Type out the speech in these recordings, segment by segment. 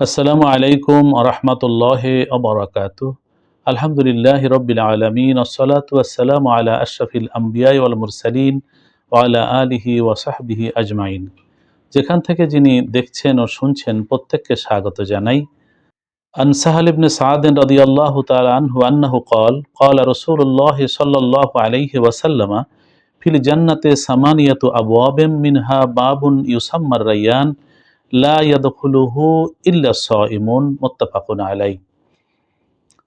আসসালামু আলাইকুম রহমতুল্লাহ আবরাকাত আলহামদুলিল্লাহ রবিল আলমিন আসসালাতাম আলা আশরাফিল আম্বিয়াই আলমুরসালিন ওয়ালা আলিহি ওয়াসাহবিহি আজমাইন। যেখান থেকে যিনি দেখছেন ও শুনছেন, প্রত্যেককে স্বাগত জানাই। আন সাহাল ইবনে সাদিন রাদিয়াল্লাহু তাআলা আনহু আন্নাহু কল ক্বালা রাসূলুল্লাহ সাল্লাল্লাহু আলাইহি ওয়াসাল্লাম, ফিল জান্নাতে সামানিয়াতু আবওয়াবিন মিনহা বাবুন ইউসাম্মার রায়্যান লাহু ইল্লা ইমন মোত্তাফাকুন আলাই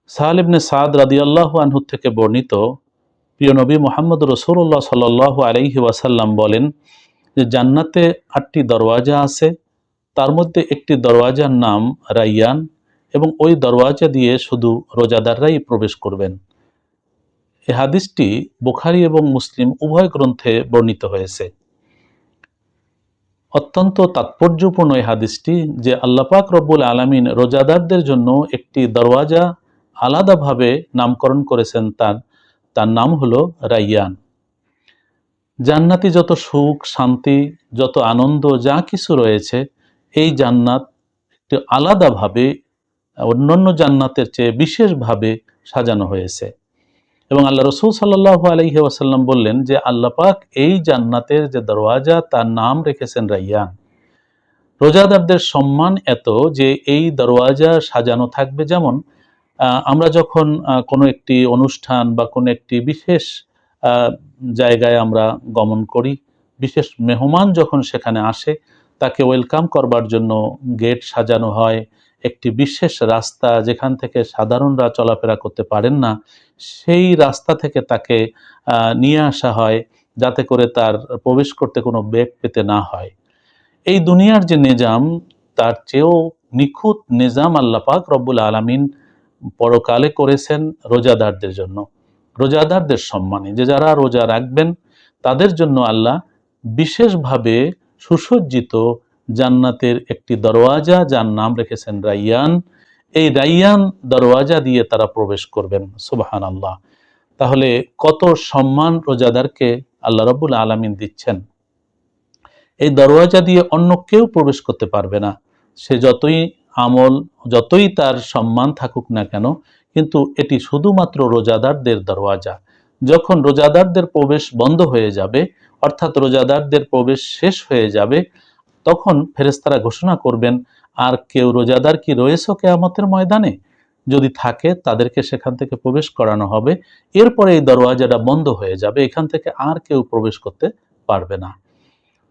সাহালিবনে সাদ রাদিয়াল্লাহু আনহু থেকে বর্ণিত প্রিয় নবী মোহাম্মদ রসুল্লাহ সাল্লাহ আলাইহি ওয়াসাল্লাম বলেন যে জান্নাতে আটটি দরওয়াজা আছে, তার মধ্যে একটি দরওয়াজার নাম রাইয়ান এবং ওই দরওয়াজা দিয়ে শুধু রোজাদাররাই প্রবেশ করবেন। এ হাদিসটি বুখারি এবং মুসলিম উভয় গ্রন্থে বর্ণিত হয়েছে। অত্যন্ত তাৎপর্যপূর্ণ এই হাদিসটি যে আল্লাপাক রব্বুল আলমিন রোজাদারদের জন্য একটি দরওয়াজা আলাদাভাবে নামকরণ করেছেন তার তার নাম হলো রাইয়ান। জান্নাতি যত সুখ, শান্তি, যত আনন্দ, যা কিছু রয়েছে, এই জান্নাত একটি আলাদাভাবে, অন্যান্য জান্নাতের চেয়ে বিশেষভাবে সাজানো হয়েছে। এবং আল্লাহ রসুল সাল্লাহ আলহি ওয়াসাল্লাম বললেন যে আল্লাহ পাক এই জান্নাতের যে দরওয়াজা, তার নাম রেখেছেন রাইয়ান। রোজাদারদের সম্মান এত যে এই দরওয়াজা সাজানো থাকবে যেমন আমরা যখন কোনো একটি অনুষ্ঠান বা কোনো একটি বিশেষ জায়গায় আমরা গমন করি, বিশেষ মেহমান যখন সেখানে আসে, তাকে ওয়েলকাম করবার জন্য গেট সাজানো হয় একটি বিশেষ রাস্তা যেখান থেকে সাধারণরা চলাফেরা করতে পারেন না, সেই রাস্তা থেকে তাকে নিয়ে আসা হয় যাতে করে তার প্রবেশ করতে কোনো বেগ পেতে না হয়। এই দুনিয়ার যে নিজাম, তার চেয়েও নিখুঁত নিজাম আল্লাপাক রব্বুল আলমিন পরকালে করেছেন রোজাদারদের জন্য। রোজাদারদের সম্মানে, যে যারা রোজা রাখবেন, তাদের জন্য আল্লাহ বিশেষভাবে সুসজ্জিত জান্নাতের একটি দরওয়াজা, যার নাম রেখেছেন রাইয়ান। এই রাইয়ান দরওয়াজা দিয়ে তারা প্রবেশ করবেন সুবাহান আল্লাহ তাহলে কত সম্মান রোজাদারকে আল্লাহ রবুল আলমিন দিচ্ছেন? এই দরওয়াজা দিয়ে অন্য কেউ প্রবেশ করতে পারবে না। সে যতই আমল, যতই তার সম্মান থাকুক না কেন, কিন্তু এটি শুধুমাত্র রোজাদারদের দরওয়াজা। যখন রোজাদারদের প্রবেশ বন্ধ হয়ে যাবে, অর্থাৎ রোজাদারদের প্রবেশ শেষ হয়ে যাবে তখন ফেরেস্তারা ঘোষণা করবেন, আর কেউ রোজাদার কি রয়েছে কেয়ামতের ময়দানে? যদি থাকে, তাদেরকে সেখান থেকে প্রবেশ করানো হবে। এরপরে এই দরওয়াজাটা বন্ধ হয়ে যাবে। এখান থেকে আর কেউ প্রবেশ করতে পারবে না।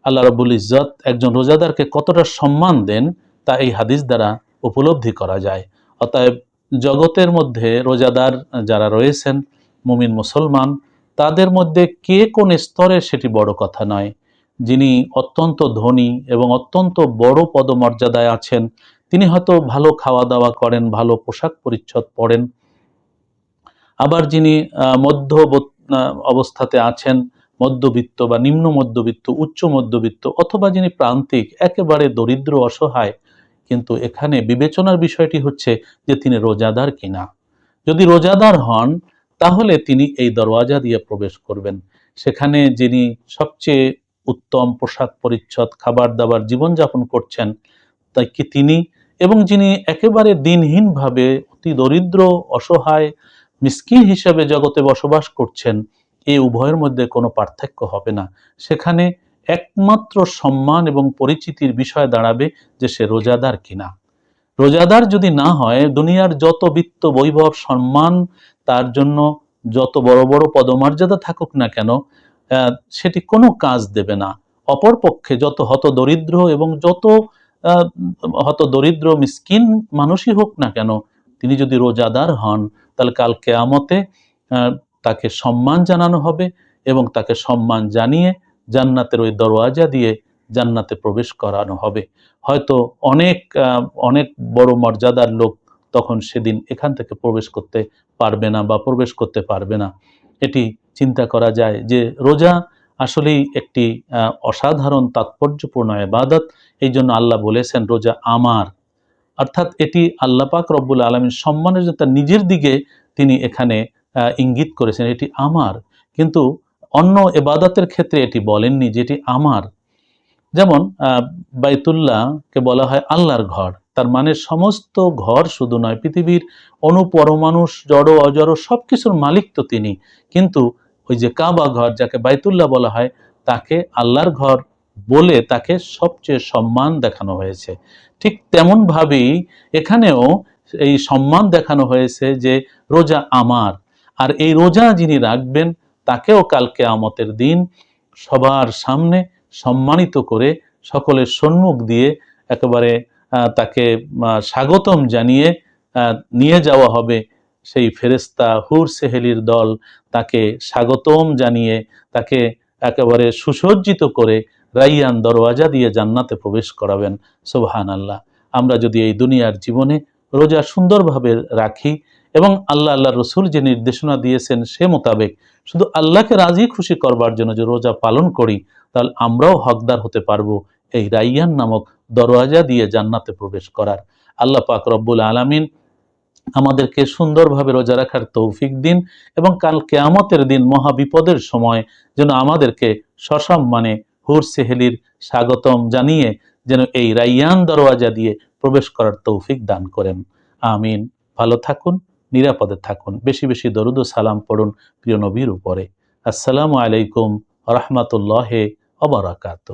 আল্লাহ রবুল ইজত একজন রোজাদারকে কতটা সম্মান দেন, তা এই হাদিস দ্বারা উপলব্ধি করা যায়। অতএব জগতের মধ্যে রোজাদার যারা রয়েছেন, মুমিন মুসলমান, তাদের মধ্যে কে কোন স্তরে সেটি বড় কথা নয়। যিনি অত্যন্ত ধনী এবং অত্যন্ত বড় পদমর্যাদায় আছেন, তিনি হয়তো ভালো খাওয়া দাওয়া করেন, ভালো পোশাক পরিচ্ছদ পরেন। আবার যিনি মধ্য অবস্থাতে আছেন, মধ্যবিত্ত বা নিম্ন মধ্যবিত্ত, উচ্চ মধ্যবিত্ত অথবা যিনি প্রান্তিক, একেবারে দরিদ্র, অসহায়, কিন্তু এখানে বিবেচনার বিষয়টি হচ্ছে যে তিনি রোজাদার কিনা। যদি রোজাদার হন, তাহলে তিনি এই দরওয়াজা দিয়ে প্রবেশ করবেন। সেখানে যিনি সবচেয়ে উত্তম পোশাক পরিচ্ছদ খাবার দাবার জীবনযাপন করছেন তাই কি তিনি? এবং যিনি একেবারে দিনহীনভাবে অতি দরিদ্র, অসহায়, মিসকিন হিসাবে জগতে বসবাস করছেন এই উভয়ের মধ্যে কোনো পার্থক্য হবে না। সেখানে একমাত্র সম্মান এবং পরিচিতির বিষয় দাঁড়াবে যে সে রোজাদার কিনা। রোজাদার যদি না হয়, দুনিয়ার যত বিত্ত বৈভব সম্মান, তার জন্য যত বড় বড় পদমর্যাদা থাকুক না কেন সেটি কোনো কাজ দেবে না। অপরপক্ষে যত হত দরিদ্র এবং যত হত দরিদ্র মিসকিন মানুষই হোক না কেন, তিনি যদি রোজাদার হন, তাহলে কাল কেয়ামতে তাকে সম্মান জানানো হবে এবং তাকে সম্মান জানিয়ে জান্নাতের ওই দরওয়াজা দিয়ে জান্নাতে প্রবেশ করানো হবে। হয়তো অনেক অনেক বড় মর্যাদার লোক তখন সেদিন এখান থেকে প্রবেশ করতে পারবে না বা প্রবেশ করতে পারবে না। এটি চিন্তা করা যায় যে রোজা আসলেই একটি অসাধারণ তাৎপর্যপূর্ণ এবাদত এই জন্য আল্লাহ বলেছেন, রোজা আমার। অর্থাৎ এটি আল্লাহ পাক রব্বুল আলমীর সম্মানের জন্য তার নিজের দিকে তিনি এখানে ইঙ্গিত করেছেন, এটি আমার। কিন্তু অন্য এবাদতের ক্ষেত্রে এটি বলেননি যেটি আমার। যেমন বাইতুল্লাহকে বলা হয় আল্লাহর ঘর। তার মানে সমস্ত ঘর শুধু নয়, পৃথিবীর অনুপরমানুষ, জড়, অজড় সব কিছুর মালিক তো তিনি। কিন্তু ওই যে কাবা ঘর যাকে বাইতুল্লাহ বলা হয়, তাকে আল্লাহর ঘর বলে তাকে সবচেয়ে সম্মান দেখানো হয়েছে। ঠিক তেমনভাবেই এখানেও এই সম্মান দেখানো হয়েছে যে রোজা আমার, আর এই রোজা যিনি রাখবেন, তাকেও কালকে আমতের দিন সবার সামনে সম্মানিত করে সকলের সম্মুখ দিয়ে একেবারে তাকে স্বাগতম জানিয়ে নিয়ে যাওয়া হবে। সেই ফেরেস্তা হুর সেহেলির দল তাকে স্বাগতম জানিয়ে তাকে একেবারে সুসজ্জিত করে রাইয়ান দরওয়াজা দিয়ে জান্নাতে প্রবেশ করাবেন। সুবহান আল্লাহ আমরা যদি এই দুনিয়ার জীবনে রোজা সুন্দরভাবে রাখি এবং আল্লাহ আল্লাহ রসুল যে নির্দেশনা দিয়েছেন সে মোতাবেক শুধু আল্লাহকে রাজি খুশি করবার জন্য যে রোজা পালন করি, তাহলে আমরাও হকদার হতে পারব এই রাইয়ান নামক দরওয়াজা দিয়ে জান্নাতে প্রবেশ করার। আল্লাহ পাক রব্বুল আলামিন আমাদেরকে সুন্দরভাবে রোজা রাখার তৌফিক দিন এবং কাল কেয়ামতের দিন মহা বিপদের সময় যেন আমাদেরকে সসম্মানে হুর সেহেলির স্বাগতম জানিয়ে যেন এই রাইয়ান দরওয়াজা দিয়ে প্রবেশ করার তৌফিক দান করেন। আমিন। ভালো থাকুন, নিরাপদে থাকুন। বেশি বেশি দরুদ সালাম পড়ুন প্রিয় নবীর উপরে। আসসালামু আলাইকুম রহমতুল্লাহ অবরাকাত